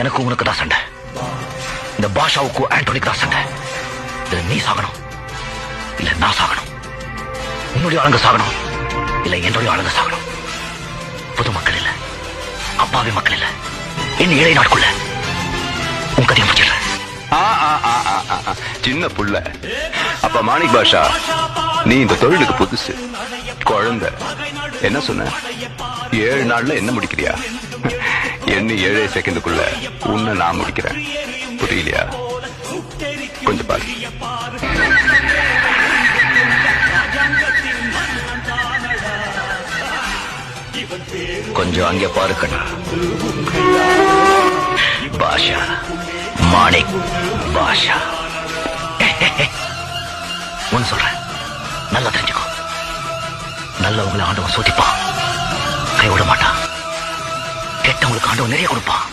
எனக்கு உனக்கு தான் சண்டை. இந்த பாஷாவுக்கும் ஆண்டோனிக்கு தான் சண்டை. இதுல நீ சாகணும். இல்ல நான் சாகணும். உன்னுடைய ஆளுங்க சாகணும். இல்ல என்னுடைய ஆளுங்க சாகணும். பொது மக்கள் இல்ல. அப்பாவி மக்கள் இல்ல. என் ஏழை நாட்குள்ள உன் கதையை முடிச்சிடுறேன். சின்ன புள்ள. அப்ப மாணிக் பாஷா நீ இந்த தொழிலுக்கு புதுசு. குழந்தை. என்ன சொன்ன? ஏழு நாள்ல என்ன முடிக்கிறியா? என்ன ஏழே செகண்டுக்குள்ள உன்னை நான் முடிக்கிறேன். புரியலையா? கொஞ்சம் பாரு. கொஞ்சம் அங்கே பாருக்கண்ணா பாஷா மாணிக் பாஷா. ஒன்னு சொல்றேன். நல்லா தெரிஞ்சுக்கோ. நல்லவங்களை ஆண்டவன் சோதிப்பான். கைவிட மாட்டான். கெட்டவங்களுக்கு ஆண்டவன் நிறைய கொடுப்பான்.